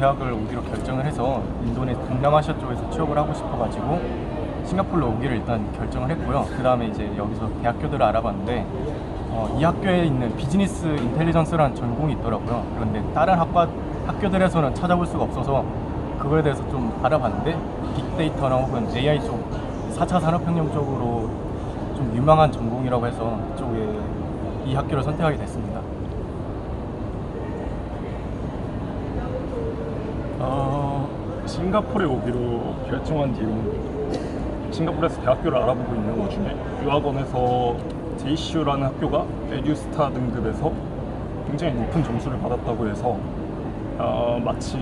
대학을 오기로 결정을 해서 인도네 동남아시아 쪽에서 취업을 하고 싶어가지고 싱가포르로 오기를 일단 결정을 했고요. 그 다음에 이제 여기서 대학교들을 알아봤는데 어, 이 학교에 있는 비즈니스 인텔리전스라는 전공이 있더라고요. 그런데 다른 학과 학교들에서는 찾아볼 수가 없어서 그거에 대해서 좀 알아봤는데 빅데이터나 혹은 AI 쪽 4차 산업혁명 쪽으로 좀 유망한 전공이라고 해서 이쪽에 이 학교를 선택하게 됐습니다. 어, 싱가포르에 오기로 결정한 뒤로 싱가포르에서 대학교를 알아보고 있는 와중에 유학원에서 JCU라는 학교가 에듀스타 등급에서 굉장히 높은 점수를 받았다고 해서 어, 마침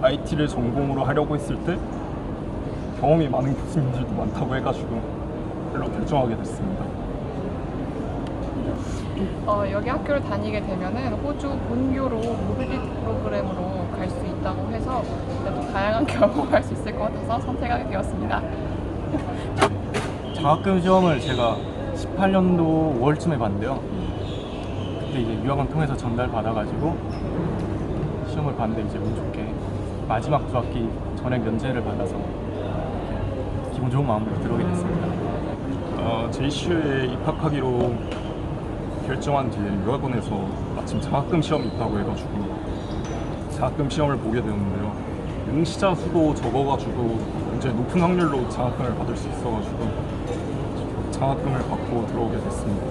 IT를 전공으로 하려고 했을 때 경험이 많은 교수님들도 많다고 해가지고 별로 결정하게 됐습니다. 어, 여기 학교를 다니게 되면은 호주 본교로 모빌리티 프로그램으로 있다고 해서 그래도 다양한 경험을 할 수 있을 것 같아서 선택하게 되었습니다. 장학금 시험을 제가 18년도 5월쯤에 봤는데요. 그때 이제 유학원 통해서 전달 받아가지고 시험을 봤는데 이제 운 좋게 마지막 두 학기 전액 면제를 받아서 기분 좋은 마음으로 들어오게 됐습니다. 어, JCU에 입학하기로 결정한 뒤에 유학원에서 마침 장학금 시험이 있다고 해가지고 장학금 시험을 보게 되었는데요. 응시자 수도 적어가지고 굉장히 높은 확률로 장학금을 받을 수 있어가지고 장학금을 받고 들어오게 됐습니다.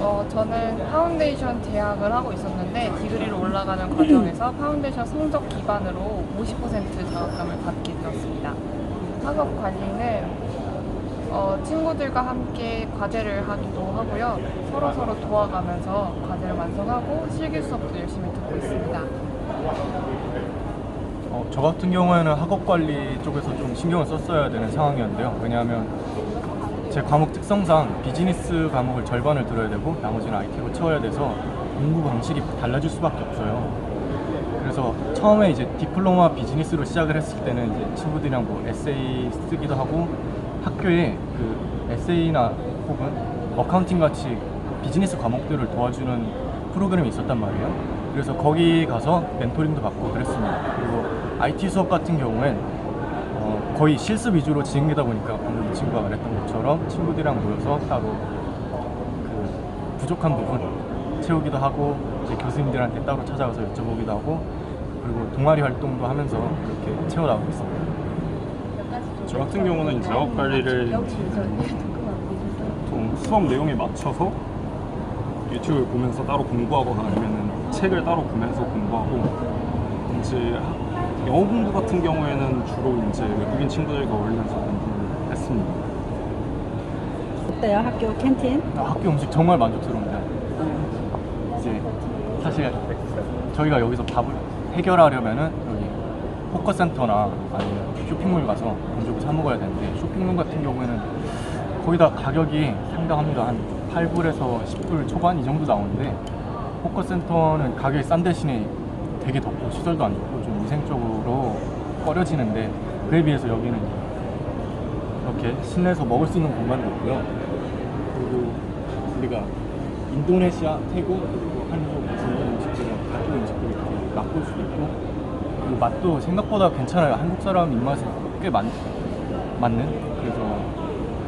어, 저는 파운데이션 재학을 하고 있었는데 디그리로 올라가는 과정에서 파운데이션 성적 기반으로 50% 장학금을 받게 되었습니다. 학업 관리는 어, 친구들과 함께 과제를 하기도 하고요. 서로 서로 도와가면서 과제를 완성하고 실기 수업도 열심히 듣고 있습니다. 어, 저 같은 경우에는 학업 관리 쪽에서 좀 신경을 썼어야 되는 상황이었는데요. 왜냐하면 제 과목 특성상 비즈니스 과목을 절반을 들어야 되고 나머지는 IT로 채워야 돼서 공부 방식이 달라질 수밖에 없어요. 그래서 처음에 이제 디플로마 비즈니스로 시작을 했을 때는 이제 친구들이랑 뭐 에세이 쓰기도 하고 학교에 그 에세이나 혹은 어카운팅 같이 비즈니스 과목들을 도와주는 프로그램이 있었단 말이에요. 그래서 거기 가서 멘토링도 받고 그랬습니다. 그리고 IT 수업 같은 경우엔 어, 거의 실습 위주로 진행되다 보니까 방금 이 친구가 말했던 것처럼 친구들이랑 모여서 따로 그 부족한 부분 채우기도 하고 이제 교수님들한테 따로 찾아가서 여쭤보기도 하고 그리고 동아리 활동도 하면서 이렇게 채워나가고 있습니다. 저 같은 경우는 이제 학업 관리를 좀 수업 내용에 맞춰서 유튜브를 보면서 따로 공부하거나 아니면 책을 따로 보면서 공부하고 이제 영어 공부 같은 경우에는 주로 이제 외국인 친구들과 어울리면서 공부를 했습니다. 어때요 학교 캔틴? 학교 음식 정말 만족스러운데 이제 사실 저희가 여기서 밥을 해결하려면은 여기 포커센터나 아니면 쇼핑몰 가서 음식을 사 먹어야 되는데 쇼핑몰 같은 경우에는 거의 다 가격이 상당합니다 한 8불에서 10불 초반 이 정도 나오는데 포커센터는 가격이 싼 대신에 되게 덥고 시설도 안 좋고 좀 위생적으로 꺼려지는데 그에 비해서 여기는 이렇게 실내에서 먹을 수 있는 공간도 있고요 그리고 우리가 인도네시아, 태국, 그리고 한국, 중국 음식들은 각종 음식들을 이렇게 맛볼 수 있고 그리고 맛도 생각보다 괜찮아요. 한국 사람 입맛에 꽤 맞, 맞는 그래서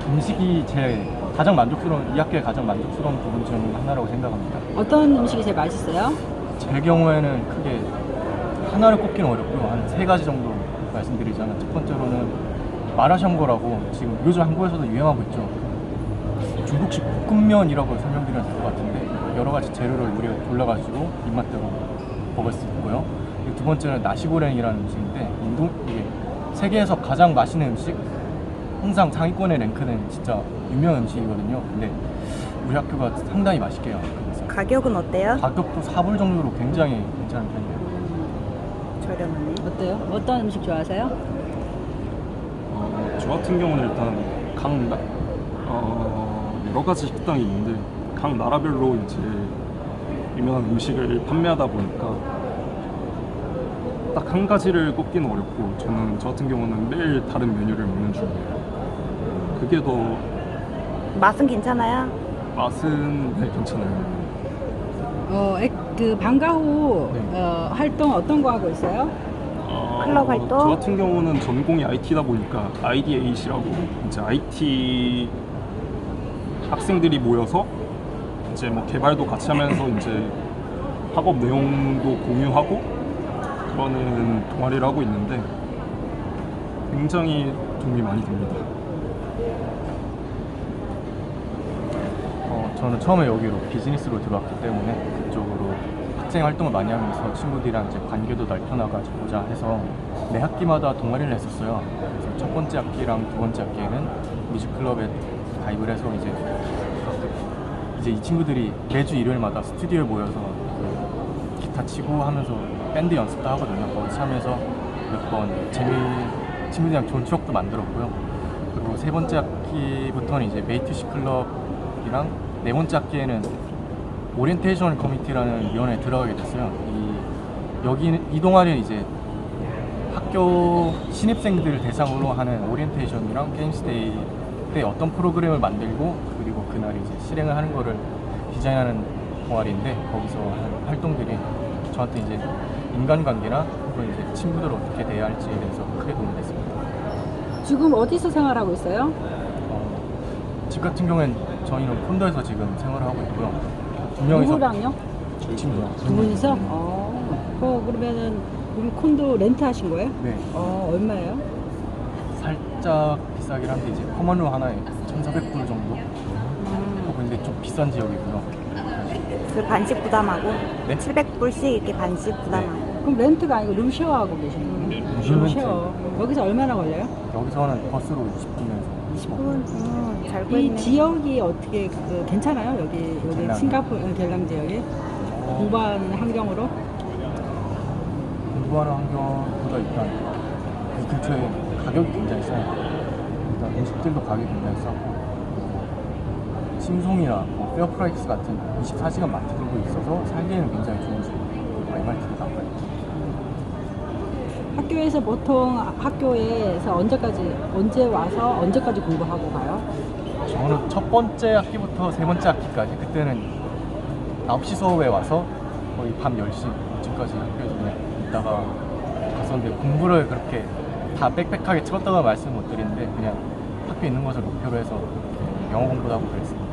음식이 제 가장 만족스러운 이 학교의 가장 만족스러운 부분 중 하나라고 생각합니다. 어떤 음식이 제일 맛있어요? 제 경우에는 크게 하나를 꼽기는 어렵고요. 한 세 가지 정도 말씀드리자면 첫 번째로는 마라샹궈라고 지금 요즘 한국에서도 유행하고 있죠. 중국식 볶음면이라고 설명드리면 될 것 같은데 여러 가지 재료를 우리가 골라가지고 입맛대로 먹을 수 있고요. 두 번째는 나시고랭이라는 음식인데 인도 이게 세계에서 가장 맛있는 음식 항상 상위권에 랭크된 진짜 유명한 음식이거든요. 근데 우리 학교가 상당히 맛있게 해요. 그래서 가격은 어때요? 가격도 4불 정도로 굉장히 괜찮은 편이에요. 저렴하네. 어때요? 어떤 음식 좋아하세요? 어, 저 같은 경우는 일단 각 나, 어, 여러 가지 식당이 있는데 각 나라별로 이제 유명한 음식을 판매하다 보니까 딱 한 가지를 꼽기는 어렵고 저는 저 같은 경우는 매일 다른 메뉴를 먹는 중이에요. 그게 더 맛은 괜찮아요? 맛은 네, 괜찮아요. 어, 액- 그 방과 후 네. 어, 활동 어떤 거 하고 있어요? 어, 클럽 활동? 저 같은 경우는 전공이 IT다 보니까 IDAC라고 이제 IT 학생들이 모여서 이제 뭐 개발도 같이 하면서 이제 학업 내용도 공유하고 그러는 동아리를 하고 있는데 굉장히 도움이 많이 됩니다. 어, 저는 처음에 여기로 비즈니스로 들어왔기 때문에 그쪽으로 학생 활동을 많이 하면서 친구들이랑 이제 관계도 넓혀나가고자 해서 매 학기마다 동아리를 했었어요. 그래서 첫 번째 학기랑 두 번째 학기에는 뮤직클럽에 가입을 해서 이제 이제 이 친구들이 매주 일요일마다 스튜디오에 모여서 그 기타 치고 하면서 밴드 연습도 하거든요. 거기 참여해서 몇 번 재미 친구들이랑 좋은 추억도 만들었고요. 그리고 세 번째 학기부터는 이제 메이트시 클럽이랑 네 번째 학기에는 오리엔테이션 커미티라는 위원회에 들어가게 됐어요. 이 여기는 이 동아리는 이제 학교 신입생들 대상으로 하는 오리엔테이션이랑 게임스데이 때 어떤 프로그램을 만들고 그리고 그날 이제 실행을 하는 거를 디자인하는 동아리인데 거기서 하는 활동들이 저한테 이제 인간관계나 혹은 이제 친구들을 어떻게 대해야 할지에 대해서 크게 도움이 됐습니다. 지금 어디서 생활하고 있어요? 어, 집 같은 경우엔 저희는 콘도에서 지금 생활을 하고 있고요. 두 명이서 누구랑요? 친구랑 두 분이서? 어, 어 그러면은 여기 콘도 렌트 하신 거예요? 네. 어, 얼마예요? 살짝 비싸긴 한데 이제 커먼룸 하나에 1,400불 정도. 음, 어, 근데 좀 비싼 지역이고요. 그 반씩 부담하고 네? 700불씩 이렇게 반씩 부담하고 그럼 렌트가 아니고 룸쉐어 하고 계시는 거예요? 룸쉐어. 여기서 얼마나 걸려요? 여기서는 버스로 20분에서 25분. 음, 잘이 구했네 지역이 어떻게 그, 괜찮아요? 여기 여기. 싱가포르 어, 갤남 지역이 공부하는 환경으로? 공부하는 환경보다 일단 이 근처에 가격이 굉장히 싸요. 일단 음식들도 가격이 굉장히 싸고 심송이나 뭐 페어프라이스 같은 24시간 마트들도 있어서 살기에는 굉장히 좋은 지역. 그리고 MRT도 가까이. 학교에서 보통 학교에서 언제까지 언제 와서 언제까지 공부하고 가요? 저는 첫 번째 학기부터 세 번째 학기까지 그때는 9시 수업에 와서 거의 밤 10시쯤까지 학교에서 그냥 있다가 갔었는데 공부를 그렇게 다 빽빽하게 찍었다고 말씀 못 드리는데 그냥 학교 있는 것을 목표로 해서 영어 공부도 하고 그랬습니다.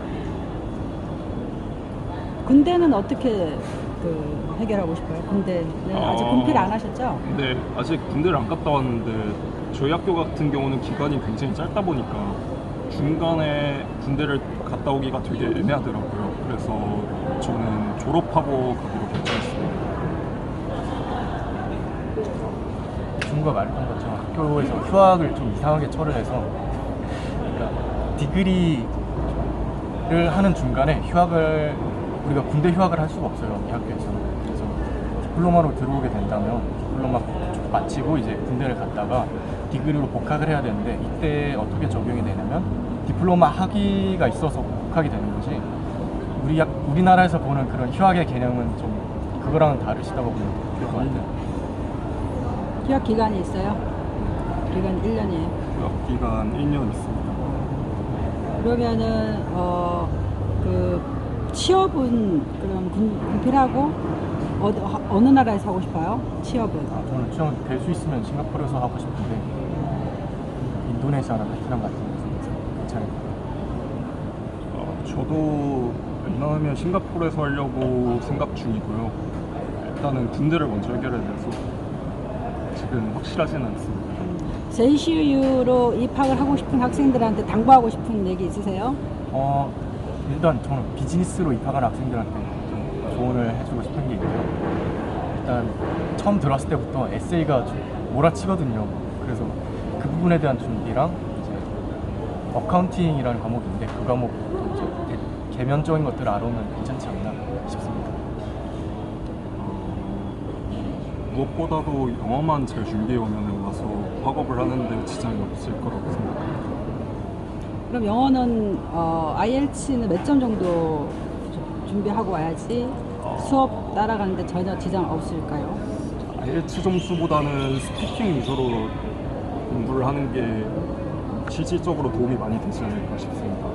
군대는 어떻게 그 해결하고 싶어요? 군대는 아직 어. 군필 안 하셨죠? 근데 아직 군대를 안 갔다 왔는데 저희 학교 같은 경우는 기간이 굉장히 짧다 보니까 중간에 군대를 갔다 오기가 되게 애매하더라고요. 그래서 저는 졸업하고 가기로 결정했습니다. 친구가 말했던 것처럼 학교에서 휴학을 좀 이상하게 처를 해서 그러니까 디그리를 하는 중간에 휴학을 우리가 군대 휴학을 할 수가 없어요 이 학교에서 그래서 디플로마로 들어오게 된다면 디플로마 마치고 이제 군대를 갔다가 디그리로 복학을 해야 되는데 이때 어떻게 적용이 되냐면 디플로마 학위가 있어서 복학이 되는 거지 우리 학- 우리나라에서 보는 그런 휴학의 개념은 좀 그거랑은 다르시다고 보면 될 것 같아요. 휴학 기간이 있어요? 기간 1년이에요. 휴학 기간 1년 있습니다. 그러면은 어 그 취업은 그럼 군, 군필하고 어, 어느 나라에서 하고 싶어요? 취업은? 아, 저는 취업 될 수 있으면 싱가포르에서 하고 싶은데 인도네시아나 베트남 같은 데서 괜찮을 것 같아요. 어, 저도 웬만하면 싱가포르에서 하려고 생각 중이고요. 일단은 군대를 먼저 해결해야 돼서 지금 확실하진 않습니다. JCU로 입학을 하고 싶은 학생들한테 당부하고 싶은 얘기 있으세요? 어, 일단 저는 비즈니스로 입학한 학생들한테 좀 조언을 해주고 싶은 게 있고요. 일단 처음 들어왔을 때부터 에세이가 좀 몰아치거든요. 그래서 그 부분에 대한 준비랑 이제 어카운팅이라는 과목인데 그 과목 이제 대- 개면적인 것들을 알아오면 괜찮지 않나 싶습니다. 무엇보다도 영어만 잘 준비해 오면 와서 학업을 하는데 지장이 없을 거라고 생각합니다. 그럼 영어는 어, IELTS는 몇 점 정도 주- 준비하고 와야지 수업 따라가는데 전혀 지장 없을까요? IELTS 점수보다는 스피킹 위주로 공부를 하는 게 실질적으로 도움이 많이 되지 않을까 싶습니다.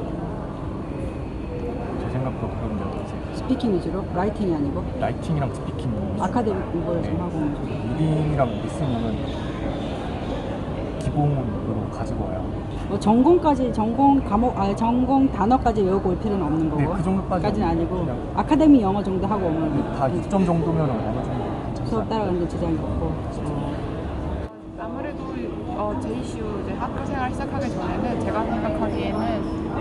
제 생각도 그런데 이제 스피킹 위주로? 라이팅이 아니고? 라이팅이랑 스피킹 아카데믹 공부를 좀 네. 하고 오는 중. 리딩이랑 리스닝은 기본으로 가지고 와요. 뭐 전공까지 전공 과목 아 전공 단어까지 외우고 올 필요는 없는 거고. 네, 그 정도까지 까지는 아니고 그냥 아카데미 영어 정도 하고 오면 다 6점 정도면 어느 정도 수업? 따라가는 데 지장이 없고. 어, 아무래도 어, JCU 이제 학교 생활 시작하기 전에는 제가 생각하기에는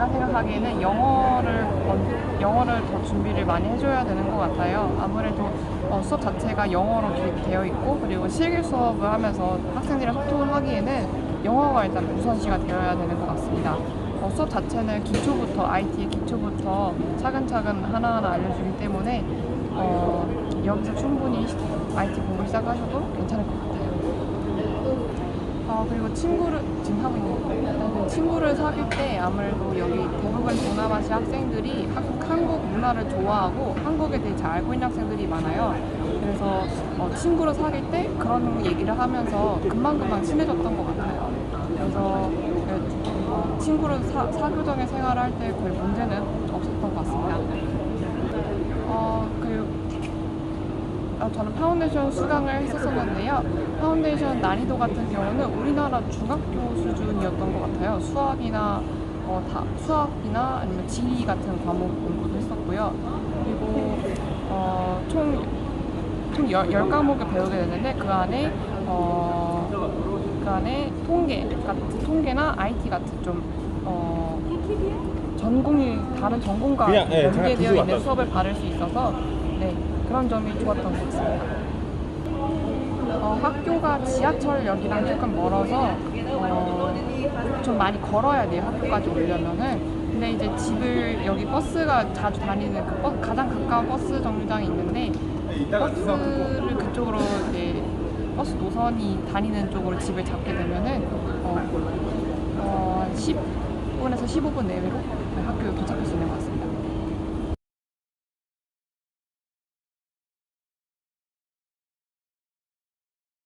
제가 생각하기에는 영어를 먼- 영어를 더 준비를 많이 해줘야 되는 것 같아요. 아무래도 어, 수업 자체가 영어로 되- 되어 있고 그리고 실기 수업을 하면서 학생들이랑 소통을 하기에는 영어가 일단 우선시가 되어야 되는 것 같습니다. 어, 수업 자체는 기초부터 IT의 기초부터 차근차근 하나하나 알려주기 때문에 어, 여기서 충분히 IT 공부 시작하셔도 괜찮을 것 같아요. 어, 그리고 친구를 지금 하고 있는 거 친구를 사귈 때 아무래도 여기 대부분 동남아시아 학생들이 학- 한국 문화를 좋아하고 한국에 대해 잘 알고 있는 학생들이 많아요. 그래서 어, 친구를 사귈 때 그런 얘기를 하면서 금방금방 친해졌던 것 같아요. 그래서 그, 친구를 사, 사교정의 생활을 할 때 별 문제는 없었던 것 같습니다. 어, 그리고 어, 저는 파운데이션 수강을 했었었는데요. 파운데이션 난이도 같은 경우는 우리나라 중학교 수준이었던 것 같아요. 수학이나 어, 다, 수학이나 아니면 지리 같은 과목 공부도 했었고요. 그리고 어, 총, 총 열, 열 과목을 배우게 되는데 그 안에 어, 그 안에 통계 같은 통계나 IT 같은 좀 어, 전공이 다른 전공과 예, 연계되어 있는. 수업을 받을 수 있어서 네 그런 점이 좋았던 것 같습니다. 어, 학교가 지하철역이랑 조금 멀어서 어, 좀 많이 걸어야 돼요 학교까지 오려면은 근데 이제 집을 여기 버스가 자주 다니는 그 버- 가장 가까운 버스 정류장이 있는데 버스를 그쪽으로 이제 버스 노선이 다니는 쪽으로 집을 잡게 되면은 어, 어, 10분에서 15분 내외로 학교에 도착할 수 있는 것 같습니다.